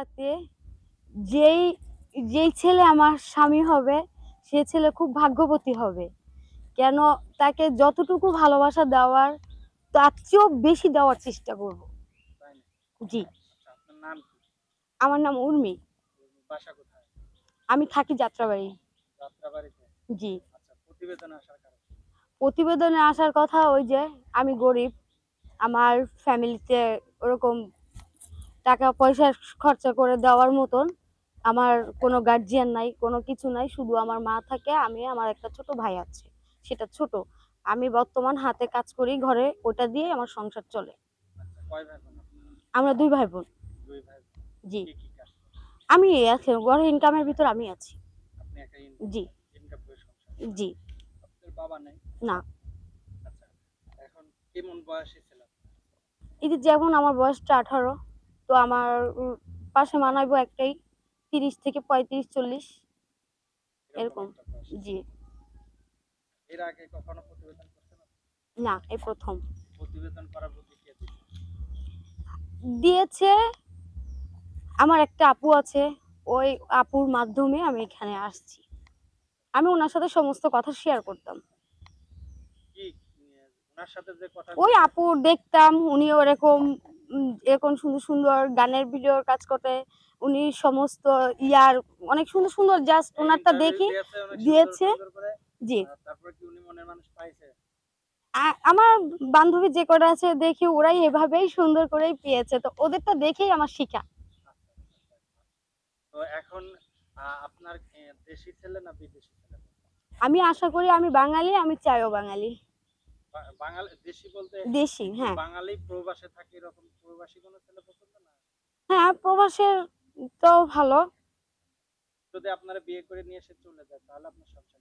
করাতে যেই যেই ছেলে আমার স্বামী হবে সে ছেলে খুব ভাগ্যবতী হবে। কেন তাকে যতটুকু ভালোবাসা দেওয়ার তার চেয়েও বেশি দেওয়ার চেষ্টা করব। জি। আচ্ছা আমার নাম উর্মি। আমি থাকি যাত্রাবাড়ি। জি। আচ্ছা প্রতিবেদনে আসার কথা ওই যে আমি গরিব। আমার ফ্যামিলিতে ওরকম টাকা পয়সা খরচা করে দেওয়ার মতন আমার কোনো গার্জিয়ান নাই কোনো কিছু নাই শুধু আমার মা থাকে আমি আমার একটা ছোট ভাই আছে সেটা ছোট। আমি বর্তমান হাতে কাজ করি ঘরে ওটা দিয়ে আমার সংসার চলে? আমরা দুই ভাই বোন। জি। আমি আছি ঘরে ইনকামের ভিতর আমি আছি। জি। জি। না। আচ্ছা এই যেমন আমার বয়সটা আঠারো তো আমার পাশে মানাইবো একটাই তিরিশ থেকে পঁয়ত্রিশ চল্লিশ এরকম। জি। এর আগে কখনো প্রতিবেদন না এই প্রথম। প্রতিবেদন করার দিয়েছে? আমার একটা আপু আছে ওই আপুর মাধ্যমে আমি এখানে আসছি। আমি ওনার সাথে সমস্ত কথা শেয়ার করতাম। ওই আপুর দেখতাম উনি ওরকম এরকম সুন্দর সুন্দর গানের ভিডিওর কাজ করতে উনি সমস্ত ইয়ার অনেক সুন্দর সুন্দর জাস্ট ওনারটা দেখি দিয়েছে। জি। আমার বান্ধবী যে কটা আছে দেখি ওরাই এভাবেই সুন্দর করেই পেয়েছে তো ওদেরটা দেখেই আমার শিখা। তো এখন আপনার দেশি ছেলে না বিদেশি ছেলে? আমি আশা করি আমি বাঙালি আমি চাইও বাঙালি। বাঙালি দেশি বলতে দেশি হ্যাঁ। বাঙালি প্রবাসে থাকে এরকম প্রবাসী কোনো ছেলে পছন্দ না? হ্যাঁ প্রবাসের তো ভালো। যদি আপনারা বিয়ে করে নিয়ে এসে চলে যায় তাহলে আপনার সংসার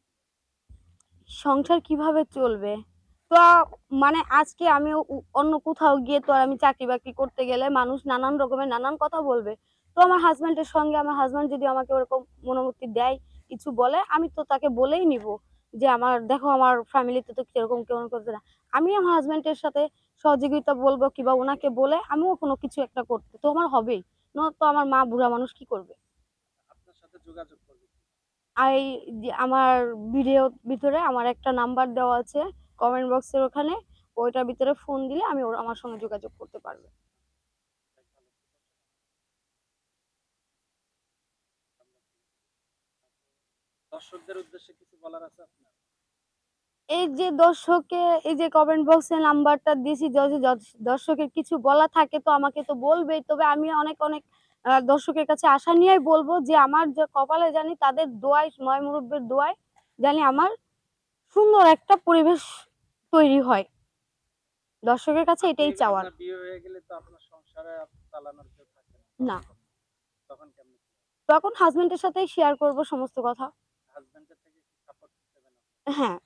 সংসার কীভাবে চলবে? তো মানে আজকে আমি অন্য কোথাও গিয়ে তো আর আমি চাকরি বাকরি করতে গেলে মানুষ নানান রকমের নানান কথা বলবে। তো আমার হাজব্যান্ডের সঙ্গে আমার হাজব্যান্ড যদি আমাকে ওরকম মনোমুক্তি দেয় কিছু বলে আমি তো তাকে বলেই নিব। যে আমার দেখো আমার ফ্যামিলিতে তো কীরকম কেমন করছে না। আমি আমার হাজব্যান্ডের সাথে সহযোগিতা বলব কিংবা ওনাকে বলে আমিও কোনো কিছু একটা করতে তো আমার হবেই। তো আমার মা বুড়া মানুষ কি করবে? আর আমার ভিডিও ভিতরে আমার একটা নাম্বার দেওয়া আছে কমেন্ট বক্সের ওখানে ওইটার ভিতরে ফোন দিলে আমি ওর আমার সঙ্গে যোগাযোগ করতে পারবে। দর্শকদের উদ্দেশ্যে কিছু বলার আছে আপনার? এই যে দর্শকে এই যে কমেন্ট বক্সে নাম্বারটা দিয়েছি যদি দর্শকের কিছু বলা থাকে তো আমাকে তো বলবেই। তবে আমি অনেক অনেক দর্শকের কাছে আশা নিয়েই বলব যে আমার যে কপালে জানি তাদের দোয়ায় নয় মুরব্বের দোয়ায় জানি আমার সুন্দর একটা পরিবেশ তৈরি হয়। দর্শকের কাছে এটাই চাওয়ার। বিয়ে হয়ে গেলে তো আপনার সংসারে চালানোর কেউ থাকে না। তখন কেমন? তখন হাজবেন্ডের সাথেই শেয়ার করব সমস্ত কথা। হ্যাঁ